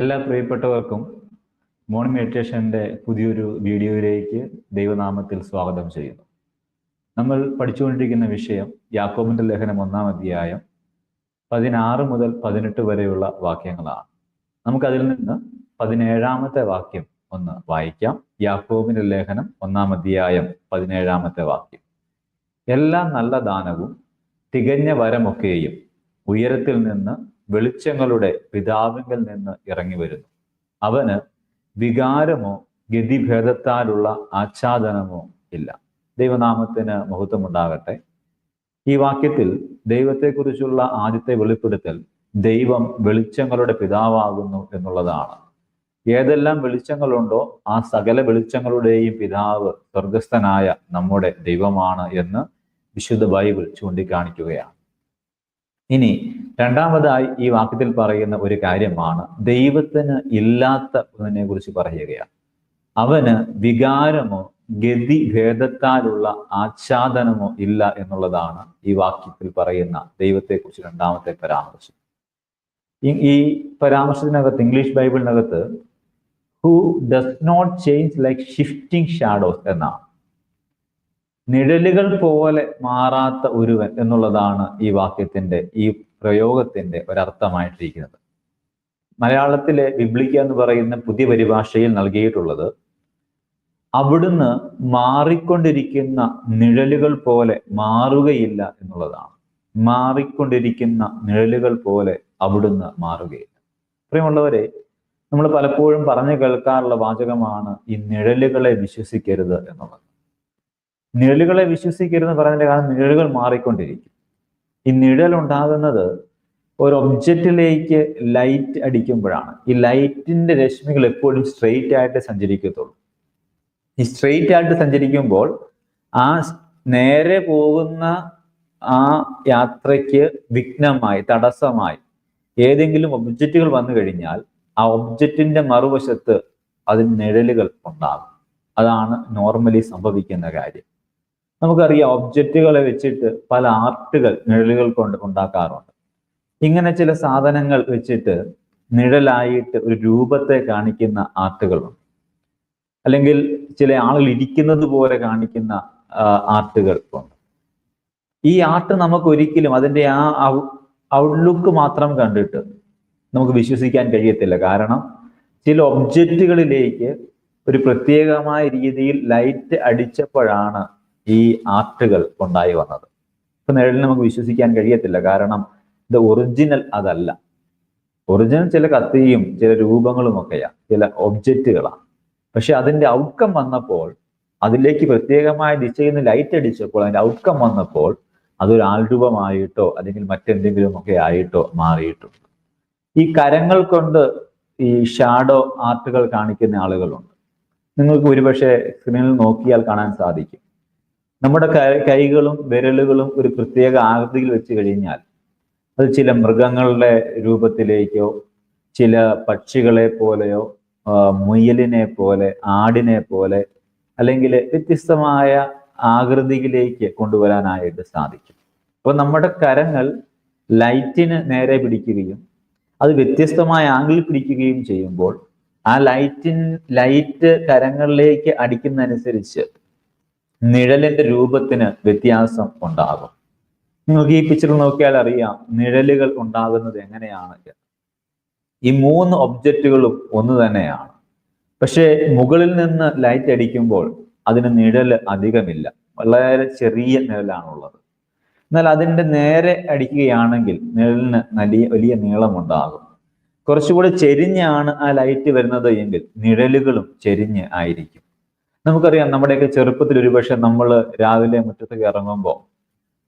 എല്ലാ പ്രിയപ്പെട്ടവർക്കും മോർണിംഗ് മെഡിറ്റേഷന്റെ പുതിയൊരു വീഡിയോയിലേക്ക് ദൈവനാമത്തിൽ സ്വാഗതം ചെയ്യുന്നു. നമ്മൾ പഠിച്ചുകൊണ്ടിരിക്കുന്ന വിഷയം യാക്കോബിന്റെ ലേഖനം ഒന്നാം അധ്യായം പതിനാറ് മുതൽ പതിനെട്ട് വരെയുള്ള വാക്യങ്ങളാണ്. നമുക്കതിൽ നിന്ന് പതിനേഴാമത്തെ വാക്യം ഒന്ന് വായിക്കാം. യാക്കോബിന്റെ ലേഖനം ഒന്നാം അധ്യായം പതിനേഴാമത്തെ വാക്യം. എല്ലാ നല്ല ദാനവും തികഞ്ഞ വരമൊക്കെയും ഉയരത്തിൽ നിന്ന് വെളിച്ചങ്ങളുടെ പിതാവിങ്കിൽ നിന്ന് ഇറങ്ങി വരുന്നു. അവന് വികാരമോ ഗതിഭേദത്താലുള്ള ആച്ഛാദനമോ ഇല്ല. ദൈവനാമത്തിന് മഹത്വമുണ്ടാകട്ടെ. ഈ വാക്യത്തിൽ ദൈവത്തെക്കുറിച്ചുള്ള ആദ്യത്തെ വെളിപ്പെടുത്തൽ ദൈവം വെളിച്ചങ്ങളുടെ പിതാവാകുന്നു എന്നുള്ളതാണ്. ഏതെല്ലാം വെളിച്ചങ്ങളുണ്ടോ ആ സകല വെളിച്ചങ്ങളുടെയും പിതാവ് സ്വർഗസ്ഥനായ നമ്മുടെ ദൈവമാണ് എന്ന് വിശുദ്ധ ബൈബിൾ ചൂണ്ടിക്കാണിക്കുകയാണ്. ഇനി രണ്ടാമതായി ഈ വാക്യത്തിൽ പറയുന്ന ഒരു കാര്യമാണ്. ദൈവത്തിന് ഇല്ലാത്ത ഒന്നിനെ കുറിച്ച് പറയുകയാണ്. അവന് വികാരമോ ഗതി ഭേദത്താലുള്ള ആച്ഛാദനമോ ഇല്ല എന്നുള്ളതാണ് ഈ വാക്യത്തിൽ പറയുന്ന ദൈവത്തെക്കുറിച്ച് രണ്ടാമത്തെ പരാമർശം. ഈ പരാമർശത്തിനകത്ത് English ബൈബിളിനകത്ത് who does not change like shifting shadows എന്നാണ്. നിഴലുകൾ പോലെ മാറാത്ത ഒരുവൻ എന്നുള്ളതാണ് ഈ വാക്യത്തിന്റെ ഈ പ്രയോഗത്തിന്റെ ഒരർത്ഥമായിട്ടിരിക്കുന്നത്. മലയാളത്തിലെ വിബ്ലിക്ക എന്ന് പറയുന്ന പുതിയ പരിഭാഷയിൽ നൽകിയിട്ടുള്ളത് അവിടുന്ന് മാറിക്കൊണ്ടിരിക്കുന്ന നിഴലുകൾ പോലെ മാറുകയില്ല എന്നുള്ളതാണ്. മാറിക്കൊണ്ടിരിക്കുന്ന നിഴലുകൾ പോലെ അവിടുന്ന് മാറുകയില്ല. പ്രിയമുള്ളവരെ നമ്മൾ പലപ്പോഴും പറഞ്ഞു കേൾക്കാറുള്ള വാചകമാണ് ഈ നിഴലുകളെ വിശ്വസിക്കരുത് എന്നുള്ളത്. നിഴലുകളെ വിശ്വസിക്കരുതെന്ന് പറയുന്നതിന്റെ കാരണം നിഴലുകൾ മാറിക്കൊണ്ടിരിക്കും. ഈ നിഴൽ ഉണ്ടാകുന്നത് ഒരു ഒബ്ജക്റ്റിലേക്ക് ലൈറ്റ് അടിക്കുമ്പോഴാണ്. ഈ ലൈറ്റിന്റെ രശ്മികൾ എപ്പോഴും സ്ട്രെയിറ്റ് ആയിട്ട് സഞ്ചരിക്കത്തുള്ളൂ. ഈ സ്ട്രെയിറ്റ് ആയിട്ട് സഞ്ചരിക്കുമ്പോൾ ആ നേരെ പോകുന്ന ആ യാത്രയ്ക്ക് വിഘ്നമായി തടസ്സമായി ഏതെങ്കിലും ഒബ്ജക്റ്റുകൾ വന്നു കഴിഞ്ഞാൽ ആ ഒബ്ജക്റ്റിന്റെ മറുവശത്ത് അതിന് നിഴലുകൾ ഉണ്ടാകും. അതാണ് നോർമലി സംഭവിക്കുന്ന കാര്യം. നമുക്കറിയാം ഒബ്ജക്റ്റുകളെ വെച്ചിട്ട് പല ആർട്ടുകൾ നിഴലുകൾ കൊണ്ട് ഉണ്ടാക്കാറുണ്ട്. ഇങ്ങനെ ചില സാധനങ്ങൾ വെച്ചിട്ട് നിഴലായിട്ട് ഒരു രൂപത്തെ കാണിക്കുന്ന ആർട്ടുകളുണ്ട് അല്ലെങ്കിൽ ചില ആളുകൾ ഇരിക്കുന്നത് പോലെ കാണിക്കുന്ന ആർട്ടുകൾ ഉണ്ട്. ഈ ആർട്ട് നമുക്ക് ഒരിക്കലും അതിന്റെ ആ ഔട്ട്ലുക്ക് മാത്രം കണ്ടിട്ട് നമുക്ക് വിശ്വസിക്കാൻ കഴിയത്തില്ല. കാരണം ചില ഒബ്ജക്റ്റുകളിലേക്ക് ഒരു പ്രത്യേകമായ രീതിയിൽ ലൈറ്റ് അടിച്ചപ്പോഴാണ് ഈ ആർട്ടുകൾ ഉണ്ടായി വന്നത്. ഇപ്പൊ നിഴലിന് നമുക്ക് വിശ്വസിക്കാൻ കഴിയത്തില്ല. കാരണം ഇത് ഒറിജിനൽ അതല്ല. ഒറിജിനൽ ചില കത്തിയും ചില രൂപങ്ങളും ഒക്കെയാണ് ചില ഒബ്ജക്റ്റുകളാണ് പക്ഷെ അതിന്റെ ഔട്ട്കം വന്നപ്പോൾ അതിലേക്ക് പ്രത്യേകമായ ദിശയിൽ നിന്ന് ലൈറ്റ് അടിച്ചപ്പോൾ അതിന്റെ ഔട്ട്കം വന്നപ്പോൾ അതൊരു ആൾരൂപമായിട്ടോ അല്ലെങ്കിൽ മറ്റെന്തെങ്കിലും ഒക്കെ ആയിട്ടോ മാറിയിട്ടുണ്ട്. ഈ കരങ്ങൾ കൊണ്ട് ഈ ഷാഡോ ആർട്ടുകൾ കാണിക്കുന്ന ആളുകളുണ്ട്. നിങ്ങൾക്ക് ഒരുപക്ഷെ സ്ക്രീനിൽ നോക്കിയാൽ കാണാൻ സാധിക്കും. നമ്മുടെ കൈകളും വിരലുകളും ഒരു പ്രത്യേക ആകൃതിയിൽ വെച്ച് കഴിഞ്ഞാൽ അത് ചില മൃഗങ്ങളുടെ രൂപത്തിലേക്കോ ചില പക്ഷികളെ പോലെയോ മുയലിനെ പോലെ ആടിനെ പോലെ അല്ലെങ്കിൽ വ്യത്യസ്തമായ ആകൃതിയിലേക്ക് കൊണ്ടുവരാനായിട്ട് സാധിക്കും. അപ്പോൾ നമ്മുടെ കരങ്ങൾ ലൈറ്റിന് നേരെ പിടിക്കുകയും അത് വ്യത്യസ്തമായ ആംഗിൾ പിടിക്കുകയും ചെയ്യുമ്പോൾ ആ ലൈറ്റിൻ ലൈറ്റ് കരങ്ങളിലേക്ക് അടിക്കുന്നതനുസരിച്ച് നിഴലിന്റെ രൂപത്തിന് വ്യത്യാസം ഉണ്ടാകും. നിങ്ങൾക്ക് ഈ പിക്ചർ നോക്കിയാൽ അറിയാം നിഴലുകൾ ഉണ്ടാകുന്നത് എങ്ങനെയാണ് ഈ മൂന്ന് ഒബ്ജക്റ്റുകളും ഒന്ന് തന്നെയാണ്. പക്ഷേ മുകളിൽ നിന്ന് ലൈറ്റ് അടിക്കുമ്പോൾ അതിന് നിഴൽ അധികമില്ല. വളരെ ചെറിയ നിഴലാണുള്ളത്. എന്നാൽ അതിന്റെ നേരെ അടിക്കുകയാണെങ്കിൽ നിഴലിന് വലിയ വലിയ നീളമുണ്ടാകും. കുറച്ചുകൂടി ചെരിഞ്ഞാണ് ആ ലൈറ്റ് വരുന്നത് എങ്കിൽ നിഴലുകളും ചെരിഞ്ഞ് ആയിരിക്കും. നമുക്കറിയാം നമ്മുടെയൊക്കെ ചെറുപ്പത്തിൽ ഒരുപക്ഷെ നമ്മൾ രാവിലെ മുറ്റത്തേക്ക് ഇറങ്ങുമ്പോൾ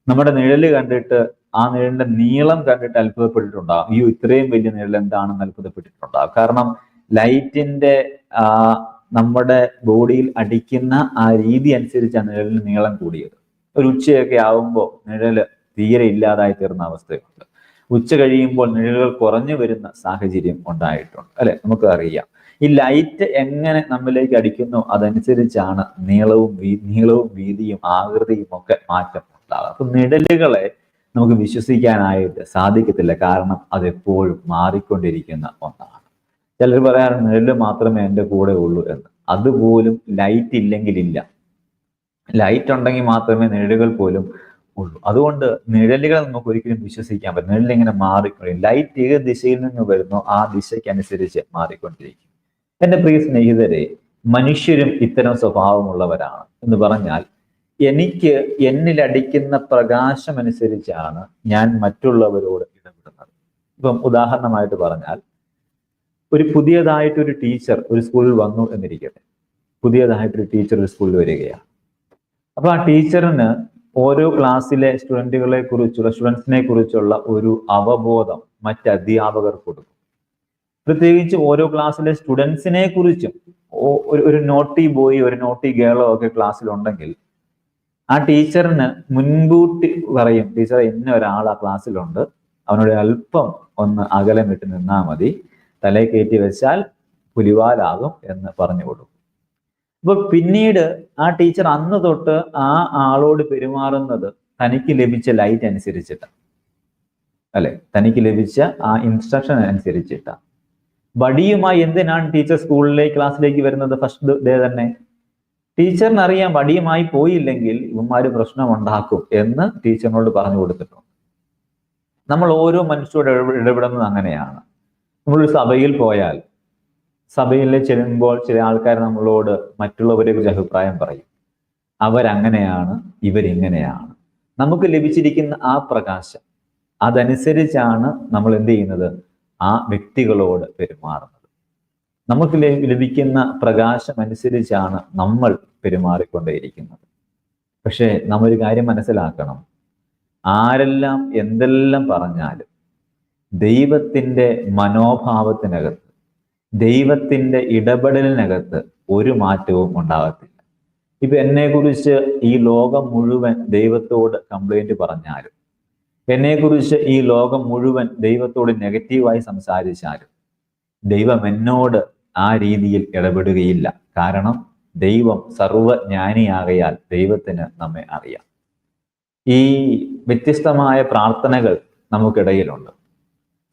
നമ്മുടെ നിഴൽ കണ്ടിട്ട് ആ നിഴലിന്റെ നീളം കണ്ടിട്ട് അത്ഭുതപ്പെട്ടിട്ടുണ്ടാകും ഈ ഇത്രയും വലിയ നിഴൽ എന്താണെന്ന് അത്ഭുതപ്പെട്ടിട്ടുണ്ടാകും കാരണം ലൈറ്റിന്റെ ആ നമ്മുടെ ബോഡിയിൽ അടിക്കുന്ന ആ രീതി അനുസരിച്ചാണ് നിഴലിന് നീളം കൂടിയത്. ഒരു ഉച്ചയൊക്കെ ആവുമ്പോൾ നിഴൽ തീരെ ഇല്ലാതായി തീർന്ന അവസ്ഥയുണ്ട്. ഉച്ച കഴിയുമ്പോൾ നിഴലുകൾ കുറഞ്ഞു വരുന്ന സാഹചര്യം ഉണ്ടായിട്ടുണ്ട്. അല്ലെ? നമുക്ക് അറിയാം ഈ ലൈറ്റ് എങ്ങനെ നമ്മിലേക്ക് അടിക്കുന്നു അതനുസരിച്ചാണ് നീളവും നീളവും വീതിയും ആകൃതിയും ഒക്കെ മാറ്റം ഉണ്ടാകുക അപ്പൊ നിഴലുകളെ നമുക്ക് വിശ്വസിക്കാനായിട്ട് സാധിക്കത്തില്ല. കാരണം അതെപ്പോഴും മാറിക്കൊണ്ടിരിക്കുന്ന ഒന്നാണ്. ചിലർ പറയാറുണ്ട് നിഴൽ മാത്രമേ എന്റെ കൂടെ ഉള്ളൂ എന്ന്. അതുപോലും ലൈറ്റ് ഇല്ലെങ്കിൽ ഇല്ല ലൈറ്റ് ഉണ്ടെങ്കിൽ മാത്രമേ നിഴലുകൾ പോലും ഉള്ളൂ. അതുകൊണ്ട് നിഴലുകൾ നമുക്ക് ഒരിക്കലും വിശ്വസിക്കാൻ പറ്റും നിഴലിങ്ങനെ മാറിക്കൊണ്ടിരിക്കും. ലൈറ്റ് ഏത് ദിശയിൽ നിന്ന് വരുന്നോ ആ ദിശയ്ക്കനുസരിച്ച് മാറിക്കൊണ്ടിരിക്കും. എന്റെ പ്രിയ സ്നേഹിതരെ മനുഷ്യരും ഇത്തരം സ്വഭാവമുള്ളവരാണ് എന്ന് പറഞ്ഞാൽ എനിക്ക് എന്നിലടിക്കുന്ന പ്രകാശം അനുസരിച്ചാണ് ഞാൻ മറ്റുള്ളവരോട് ഇടപെടുന്നത്. ഇപ്പം ഉദാഹരണമായിട്ട് പറഞ്ഞാൽ ഒരു പുതിയതായിട്ട് ഒരു ടീച്ചർ ഒരു സ്കൂളിൽ വന്നു എന്നിരിക്കട്ടെ. പുതിയതായിട്ടൊരു ടീച്ചർ ഒരു സ്കൂളിൽ വരികയാണ്. അപ്പൊ ആ ടീച്ചറിന് ഓരോ ക്ലാസ്സിലെ സ്റ്റുഡന്റുകളെ കുറിച്ചുള്ള സ്റ്റുഡൻസിനെ കുറിച്ചുള്ള ഒരു അവബോധം മറ്റ് അധ്യാപകർ കൊടുക്കും. പ്രത്യേകിച്ച് ഓരോ ക്ലാസ്സിലെ സ്റ്റുഡൻസിനെ കുറിച്ചും ഒരു നോട്ടി ബോയ് ഒരു നോട്ടി ഗേളോ ഒക്കെ ക്ലാസ്സിലുണ്ടെങ്കിൽ ആ ടീച്ചറിന് മുൻകൂട്ടി പറയും ടീച്ചർ ഇന്ന ഒരാൾ ആ ക്ലാസ്സിലുണ്ട്. അവനോട് അല്പം ഒന്ന് അകലം വിട്ട് നിന്നാൽ മതി. തലയിൽ കയറ്റി വെച്ചാൽ പുലിവാലാകും എന്ന് പറഞ്ഞു കൊടുക്കും. അപ്പൊ പിന്നീട് ആ ടീച്ചർ അന്ന് തൊട്ട് ആ ആളോട് പെരുമാറുന്നത് തനിക്ക് ലഭിച്ച ലൈറ്റ് അനുസരിച്ചിട്ടാണ് അല്ലെ? തനിക്ക് ലഭിച്ച ആ ഇൻസ്ട്രക്ഷൻ അനുസരിച്ചിട്ടാണ് വടിയുമായി എന്തിനാണ് ടീച്ചർ സ്കൂളിലേക്ക് ക്ലാസ്സിലേക്ക് വരുന്നത് ഫസ്റ്റ് ഡേ തന്നെ? ടീച്ചറിന് അറിയാം വടിയുമായി പോയില്ലെങ്കിൽ ഇവന്മാര് പ്രശ്നമുണ്ടാക്കും എന്ന് ടീച്ചറിനോട് പറഞ്ഞു കൊടുത്തിട്ടുണ്ട്. നമ്മൾ ഓരോ മനുഷ്യരോട് ഇടപെ- ഇടപെടുന്നത് അങ്ങനെയാണ്. നമ്മളൊരു സഭയിൽ പോയാൽ സഭയിൽ ചെല്ലുമ്പോൾ ചില ആൾക്കാർ നമ്മളോട് മറ്റുള്ളവരെ കുറിച്ച് അഭിപ്രായം പറയും. അവരങ്ങനെയാണ് ഇവരിങ്ങനെയാണ്. നമുക്ക് ലഭിച്ചിരിക്കുന്ന ആ പ്രകാശം. അതനുസരിച്ചാണ് നമ്മൾ എന്ത് ചെയ്യുന്നത്? ആ വ്യക്തികളോട് പെരുമാറുന്നത്. നമുക്ക് ലഭി- ലഭിക്കുന്ന പ്രകാശം അനുസരിച്ചാണ് നമ്മൾ പെരുമാറിക്കൊണ്ടേയിരിക്കുന്നത്. പക്ഷേ നമ്മൊരു കാര്യം മനസ്സിലാക്കണം. ആരെല്ലാം എന്തെല്ലാം പറഞ്ഞാലും ദൈവത്തിന്റെ മനോഭാവത്തിനകത്ത് ദൈവത്തിന്റെ ഇടപെടലിനകത്ത് ഒരു മാറ്റവും ഉണ്ടാകത്തില്ല. ഇപ്പൊ എന്നെക്കുറിച്ച് ഈ ലോകം മുഴുവൻ ദൈവത്തോട് കംപ്ലൈന്റ് പറഞ്ഞാലും എന്നെക്കുറിച്ച് ഈ ലോകം മുഴുവൻ ദൈവത്തോട് നെഗറ്റീവായി സംസാരിച്ചാലും ദൈവം എന്നോട് ആ രീതിയിൽ ഇടപെടുകയില്ല. കാരണം ദൈവം സർവജ്ഞാനിയാകയാൽ ദൈവത്തിന് നമ്മെ അറിയാം. ഈ വ്യത്യസ്തമായ പ്രാർത്ഥനകൾ നമുക്കിടയിലുണ്ട്.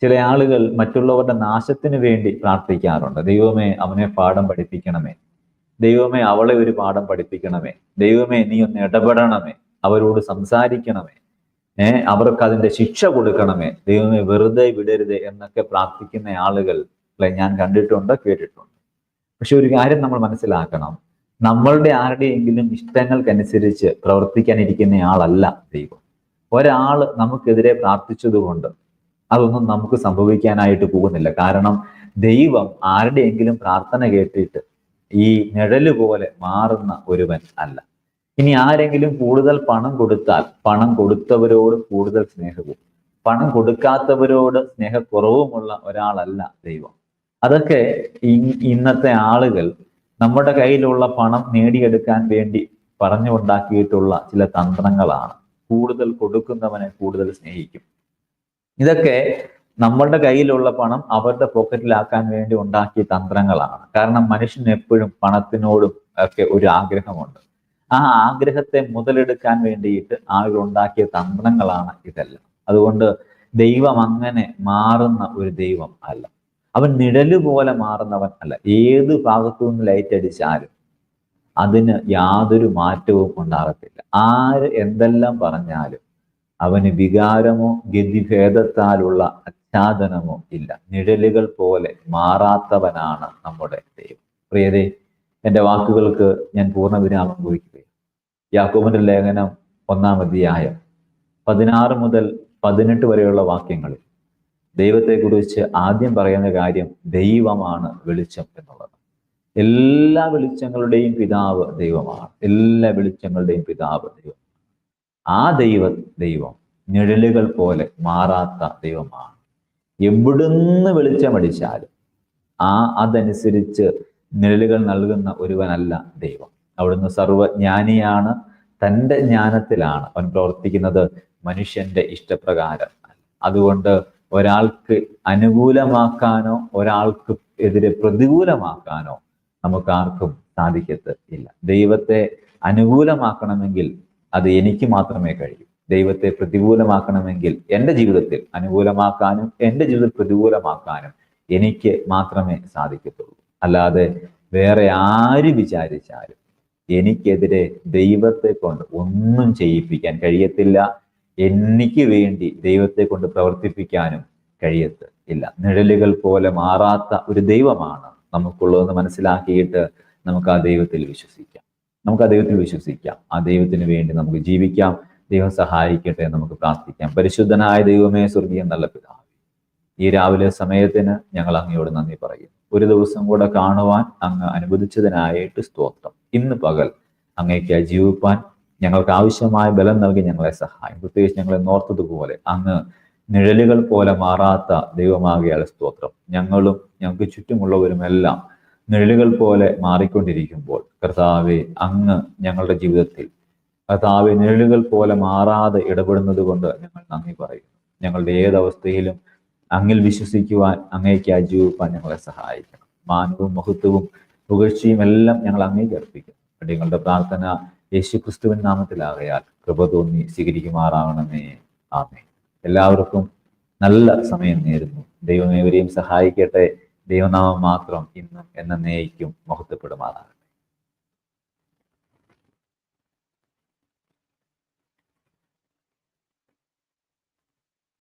ചില ആളുകൾ മറ്റുള്ളവരുടെ നാശത്തിന് വേണ്ടി പ്രാർത്ഥിക്കാറുണ്ട്. ദൈവമേ അവനെ പാഠം പഠിപ്പിക്കണമേ. ദൈവമേ അവളെ ഒരു പാഠം പഠിപ്പിക്കണമേ. ദൈവമേ നീ ഒന്ന് ഇടപെടണമേ. അവരോട് സംസാരിക്കണമേ. ഏഹ് അവർക്ക് അതിന്റെ ശിക്ഷ കൊടുക്കണമേ. ദൈവമേ വെറുതെ വിടരുത് എന്നൊക്കെ പ്രാർത്ഥിക്കുന്ന ആളുകൾ അല്ലെ ഞാൻ കണ്ടിട്ടുണ്ട് കേട്ടിട്ടുണ്ട്. പക്ഷെ ഒരു കാര്യം നമ്മൾ മനസ്സിലാക്കണം. നമ്മളുടെ ആരുടെയെങ്കിലും ഇഷ്ടങ്ങൾക്കനുസരിച്ച് പ്രവർത്തിക്കാനിരിക്കുന്ന ആളല്ല ദൈവം. ഒരാൾ നമുക്കെതിരെ പ്രാർത്ഥിച്ചതുകൊണ്ട് അതൊന്നും നമുക്ക് സംഭവിക്കാനായിട്ട് പോകുന്നില്ല. കാരണം ദൈവം ആരുടെയെങ്കിലും പ്രാർത്ഥന കേട്ടിട്ട് ഈ നിഴൽ പോലെ മാറുന്ന ഒരുവൻ അല്ല. ഇനി ആരെങ്കിലും കൂടുതൽ പണം കൊടുത്താൽ പണം കൊടുത്തവരോട് കൂടുതൽ സ്നേഹവും. പണം കൊടുക്കാത്തവരോട് സ്നേഹക്കുറവുമുള്ള ഒരാളല്ല ദൈവം. അതൊക്കെ ഇന്നത്തെ ആളുകൾ നമ്മുടെ കയ്യിലുള്ള പണം നേടിയെടുക്കാൻ വേണ്ടി പറഞ്ഞുണ്ടാക്കിയിട്ടുള്ള ചില തന്ത്രങ്ങളാണ്. കൂടുതൽ കൊടുക്കുന്നവനെ കൂടുതൽ സ്നേഹിക്കും. ഇതൊക്കെ നമ്മളുടെ കയ്യിലുള്ള പണം അവരുടെ പോക്കറ്റിലാക്കാൻ വേണ്ടി ഉണ്ടാക്കിയ തന്ത്രങ്ങളാണ്. കാരണം മനുഷ്യന് എപ്പോഴും പണത്തിനോടും ഒക്കെ ഒരു ആഗ്രഹമുണ്ട്. ആ ആഗ്രഹത്തെ മുതലെടുക്കാൻ വേണ്ടിയിട്ട് ആളുകൾ ഉണ്ടാക്കിയ തന്ത്രങ്ങളാണ് ഇതെല്ലാം. അതുകൊണ്ട് ദൈവം അങ്ങനെ മാറുന്ന ഒരു ദൈവം അല്ല. അവൻ നിഴൽ പോലെ മാറുന്നവൻ അല്ല. ഏത് ഭാഗത്തു നിന്ന് ലൈറ്റ് അടിച്ചാലും അതിന് യാതൊരു മാറ്റവും ഉണ്ടാകത്തില്ല. ആര് എന്തെല്ലാം പറഞ്ഞാലും അവന് വികാരമോ ഗതിഭേദത്താലുള്ള അച്ഛാദനമോ ഇല്ല. നിഴലുകൾ പോലെ മാറാത്തവനാണ് നമ്മുടെ ദൈവം. പ്രിയതേ എന്റെ വാക്കുകൾക്ക് ഞാൻ പൂർണ വിരാമം കുറിക്കുകയും യാക്കോബിന്റെ ലേഖനം ഒന്നാം അധ്യായം പതിനാറ് മുതൽ പതിനെട്ട് വരെയുള്ള വാക്യങ്ങളിൽ ദൈവത്തെക്കുറിച്ച് ആദ്യം പറയുന്ന കാര്യം ദൈവമാണ് വെളിച്ചം എന്നുള്ളത്. എല്ലാ വെളിച്ചങ്ങളുടെയും പിതാവ് ദൈവമാണ്. എല്ലാ വെളിച്ചങ്ങളുടെയും പിതാവ് ദൈവം. ആ ദൈവ ദൈവം നിഴലുകൾ പോലെ മാറാത്ത ദൈവമാണ്. എവിടുന്ന് വെളിച്ചമടിച്ചാലും ആ അതനുസരിച്ച് നിഴലുകൾ നൽകുന്ന ഒരുവനല്ല ദൈവം. അവിടുന്ന് സർവജ്ഞാനിയാണ് തന്റെ ജ്ഞാനത്തിലാണ് അവൻ പ്രവർത്തിക്കുന്നത് മനുഷ്യന്റെ ഇഷ്ടപ്രകാരം. അതുകൊണ്ട് ഒരാൾക്ക് അനുകൂലമാക്കാനോ ഒരാൾക്ക് എതിരെ പ്രതികൂലമാക്കാനോ നമുക്ക് ആർക്കും സാധിക്കത്ത് ഇല്ല. ദൈവത്തെ അനുകൂലമാക്കണമെങ്കിൽ അത് എനിക്ക് മാത്രമേ കഴിയൂ. ദൈവത്തെ പ്രതികൂലമാക്കണമെങ്കിൽ എന്റെ ജീവിതത്തിൽ അനുകൂലമാക്കാനും എന്റെ ജീവിതത്തിൽ പ്രതികൂലമാക്കാനും എനിക്ക് മാത്രമേ സാധിക്കത്തുള്ളൂ. അല്ലാതെ വേറെ ആര് വിചാരിച്ചാലും എനിക്കെതിരെ ദൈവത്തെ കൊണ്ട് ഒന്നും ചെയ്യിപ്പിക്കാൻ കഴിയത്തില്ല. എനിക്ക് വേണ്ടി ദൈവത്തെ കൊണ്ട് പ്രവർത്തിപ്പിക്കാനും കഴിയത്ത് ഇല്ല. നിഴലുകൾ പോലെ മാറാത്ത ഒരു ദൈവമാണ് നമുക്കുള്ളതെന്ന് മനസ്സിലാക്കിയിട്ട് നമുക്ക് ആ ദൈവത്തിൽ വിശ്വസിക്കാം. നമുക്ക് ആ ദൈവത്തിൽ വിശ്വസിക്കാം. ആ ദൈവത്തിന് വേണ്ടി നമുക്ക് ജീവിക്കാം. ദൈവം സഹായിക്കട്ടെ നമുക്ക് പ്രാർത്ഥിക്കാം. പരിശുദ്ധനായ ദൈവമേ സ്വർഗീയം നല്ല പിതാവ് ഈ രാവിലെ സമയത്തിന് ഞങ്ങൾ അങ്ങയോട് നന്ദി പറയും. ഒരു ദിവസം കൂടെ കാണുവാൻ അങ്ങ് അനുവദിച്ചതിനായിട്ട് സ്തോത്രം. ഇന്ന് പകൽ അങ്ങേക്ക് ജീവിപ്പാൻ ഞങ്ങൾക്ക് ആവശ്യമായ ബലം നൽകി ഞങ്ങളെ സഹായം പ്രത്യേകിച്ച് ഞങ്ങളെ നോർത്തതുപോലെ അങ്ങ് നിഴലുകൾ പോലെ മാറാത്ത ദൈവമാകിയാൽ സ്തോത്രം. ഞങ്ങളും ഞങ്ങൾക്ക് ചുറ്റുമുള്ളവരുമെല്ലാം നിഴലുകൾ പോലെ മാറിക്കൊണ്ടിരിക്കുമ്പോൾ കർത്താവെ അങ്ങ് ഞങ്ങളുടെ ജീവിതത്തിൽ കർത്താവെ നിഴലുകൾ പോലെ മാറാതെ ഇടപെടുന്നത് കൊണ്ട് ഞങ്ങൾ നന്ദി പറയുന്നു. ഞങ്ങളുടെ ഏതവസ്ഥയിലും അങ്ങിൽ വിശ്വസിക്കുവാൻ അങ്ങേക്ക് അജീവിപ്പാൻ ഞങ്ങളെ സഹായിക്കണം. മാനവും മഹത്വവും പുകഴ്ചയും എല്ലാം ഞങ്ങൾ അങ്ങേക്ക് അർപ്പിക്കും. നിങ്ങളുടെ പ്രാർത്ഥന യേശു ക്രിസ്തുവിൻ നാമത്തിലാകയാൽ കൃപ തോന്നി സ്വീകരിക്കുമാറാവണമേ ആമേ എല്ലാവർക്കും നല്ല സമയം നേരുന്നു. ദൈവം ഏവരെയും സഹായിക്കട്ടെ. ദൈവനാമം മാത്രം ഇന്നും എന്നേക്കും മഹത്വപ്പെടുമാറാണ്